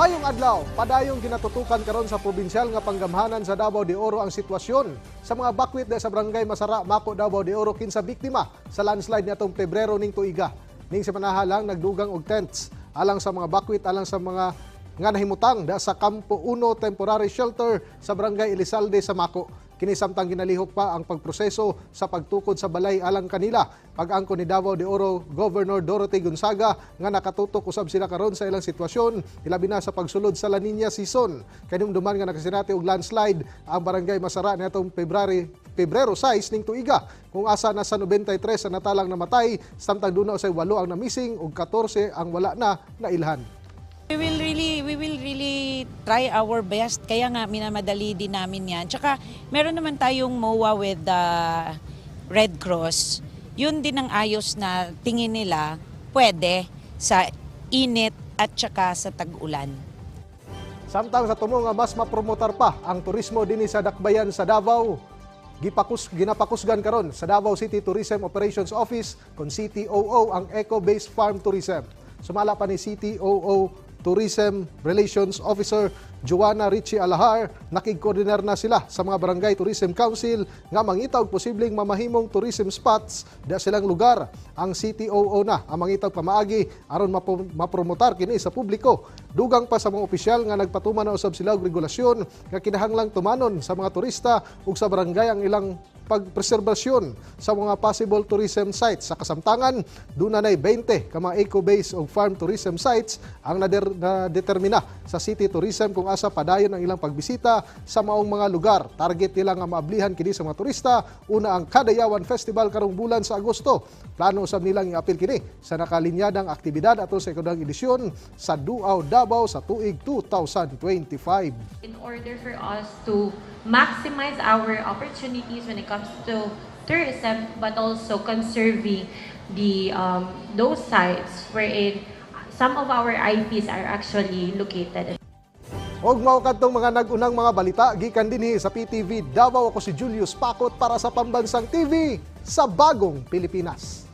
Mayong adlaw, padayong ginatutukan karon sa probinsyal nga panggamhanan sa Davao de Oro ang sitwasyon sa mga bakwit sa barangay Masara, Mako, Davao de Oro kinsa biktima sa landslide niatong Pebrero ning tuiga. Ning sa manahalang nagdugang og tents alang sa mga bakwit alang sa mga nga nahimutang da sa Campo 1 Temporary Shelter sa Barangay Elizalde sa Mako. Kini samtang ginalihok pa ang pagproseso sa pagtukod sa balay alang kanila. Pag-angko ni Davao de Oro Governor Dorothy Gonzaga nga nakatutok usab sila karon sa ilang sitwasyon ilabi na sa pagsulod sa La Nina season. Kanimduman nga nakasinati og landslide ang barangay Masara niadtong February Pebrero 6 ning tuiga kung asa na sa 93 ang natalang namatay samtang duna usay 8 ang namising ug 14 ang wala na nailhan. We will really we will really try our best kaya nga minamadali din namin 'yan. Tsaka meron naman tayong MOA with the Red Cross. Yun din ang ayos na tingin nila pwede sa init at tsaka sa tag-ulan. Samtang sa tumo nga mas mapromotar pa ang turismo dinhi sa Dakbayan sa Davao, gipakus ginapakusgan karon sa Davao City Tourism Operations Office kon CTOO ang Eco-Based Farm Tourism. Sumala pa ni CTOO Tourism Relations Officer Joanna Richie Alahar, nakig-coordinate na sila sa mga Barangay Tourism Council nga mangita og posibleng mamahimong tourism spots da silang lugar. Ang CTOO na ang mangitag pamaagi aron mapromotar kini sa publiko. Dugang pa sa mga opisyal nga nagpatuman na usab sila og regulasyon nga kinahanglang tumanon sa mga turista ug sa barangay ang ilang pagpreserbasyon sa mga possible tourism sites. Sa kasamtangan, doon na 20 ka mga eco-based o farm tourism sites ang nader- nadetermina sa city tourism kung asa padayon ang ilang pagbisita sa maong mga lugar. Target nila nga maablihan kini sa mga turista. Una ang Kadayawan Festival karong bulan sa Agosto. Plano usab nilang iapil kini sa nakalinyadang aktibidad ato sa ikadang edisyon sa Duaw Davao sa tuig 2025. in order for us to maximize our opportunities when it comes to tourism, but also conserving the um, those sites wherein some of our IPs are actually located. Og mao kadtong mga nagunang mga balita gikan dinhi sa PTV Davao ako si Julius Pakot para sa Pambansang TV sa Bagong Pilipinas.